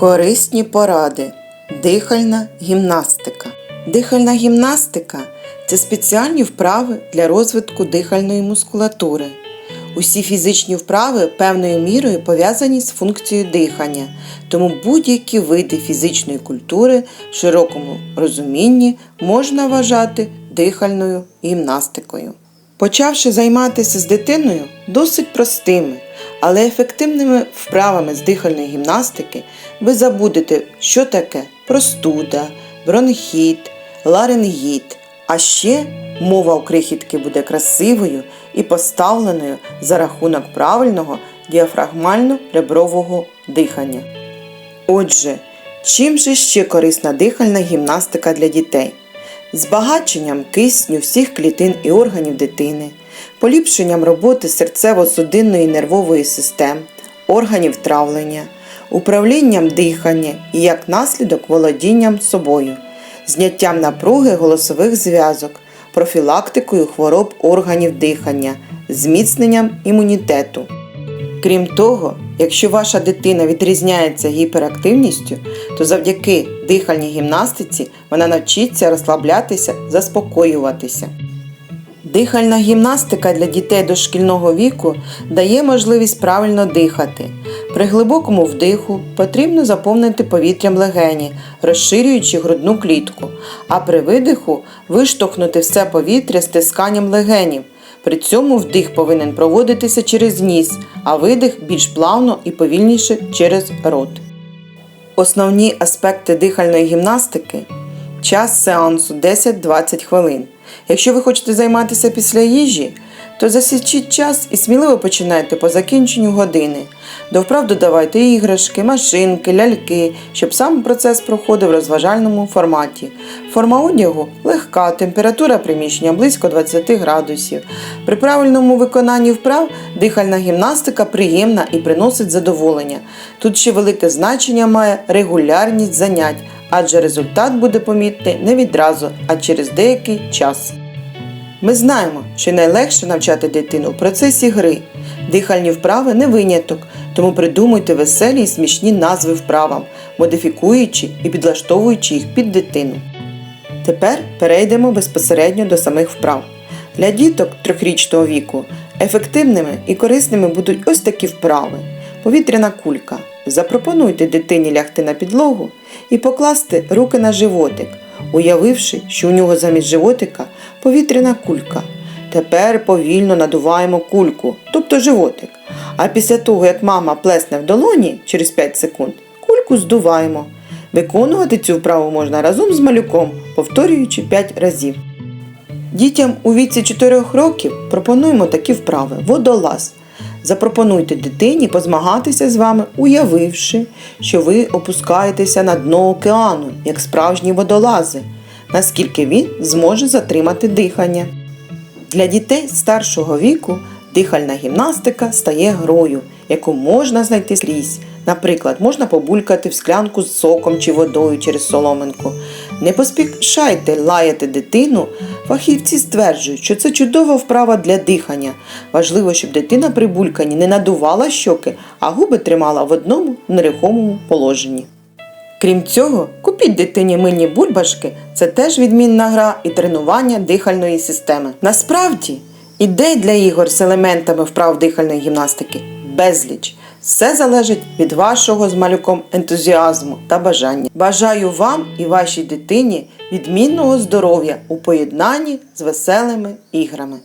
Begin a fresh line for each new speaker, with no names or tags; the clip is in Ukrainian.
Корисні поради. Дихальна гімнастика. Дихальна гімнастика це спеціальні вправи для розвитку дихальної мускулатури. Усі фізичні вправи певною мірою пов'язані з функцією дихання, тому будь-які види фізичної культури в широкому розумінні можна вважати дихальною гімнастикою. Почавши займатися з дитиною досить простими, але ефективними вправами з дихальної гімнастики, ви забудете, що таке простуда, бронхіт, ларингіт. А ще мова у крихітки буде красивою і поставленою за рахунок правильного діафрагмально-ребрового дихання. Отже, чим же ще корисна дихальна гімнастика для дітей? Збагаченням кисню всіх клітин і органів дитини, поліпшенням роботи серцево-судинної нервової систем, органів травлення, управлінням дихання і як наслідок володінням собою, зняттям напруги голосових зв'язок, профілактикою хвороб органів дихання, зміцненням імунітету. Крім того, якщо ваша дитина відрізняється гіперактивністю, то завдяки дихальній гімнастиці вона навчиться розслаблятися, заспокоюватися. Дихальна гімнастика для дітей дошкільного віку дає можливість правильно дихати. При глибокому вдиху потрібно заповнити повітрям легені, розширюючи грудну клітку, а при видиху виштовхнути все повітря стисканням легенів. При цьому вдих повинен проводитися через ніс, а видих більш плавно і повільніше через рот. Основні аспекти дихальної гімнастики час сеансу 10-20 хвилин. Якщо ви хочете займатися після їжі, то засічіть час і сміливо починайте по закінченню години. До вправ додавайте іграшки, машинки, ляльки, щоб сам процес проходив в розважальному форматі. Форма одягу легка, температура приміщення близько 20 градусів. При правильному виконанні вправ дихальна гімнастика приємна і приносить задоволення. Тут ще велике значення має регулярність занять, адже результат буде помітний не відразу, а через деякий час. Ми знаємо, що найлегше навчати дитину в процесі гри. Дихальні вправи не виняток, тому придумуйте веселі і смішні назви вправам, модифікуючи і підлаштовуючи їх під дитину. Тепер перейдемо безпосередньо до самих вправ. Для діток трьохрічного віку ефективними і корисними будуть ось такі вправи. Повітряна кулька. Запропонуйте дитині лягти на підлогу і покласти руки на животик, уявивши, що у нього замість животика повітряна кулька. Тепер повільно надуваємо кульку, тобто животик. А після того, як мама плесне в долоні через 5 секунд, кульку здуваємо. Виконувати цю вправу можна разом з малюком, повторюючи 5 разів. Дітям у віці 4 років пропонуємо такі вправи водолаз. Запропонуйте дитині позмагатися з вами, уявивши, що ви опускаєтеся на дно океану, як справжні водолази, наскільки він зможе затримати дихання. Для дітей старшого віку дихальна гімнастика стає грою, яку можна знайти скрізь. Наприклад, можна побулькати в склянку з соком чи водою через соломинку. Не поспішайте лаяти дитину. Фахівці стверджують, що це чудова вправа для дихання. Важливо, щоб дитина при бульканні не надувала щоки, а губи тримала в одному нерухомому положенні. Крім цього, купіть дитині мильні бульбашки це теж відмінна гра і тренування дихальної системи. Насправді, ідей для ігор з елементами вправ дихальної гімнастики безліч. Все залежить від вашого з малюком ентузіазму та бажання. Бажаю вам і вашій дитині відмінного здоров'я у поєднанні з веселими іграми.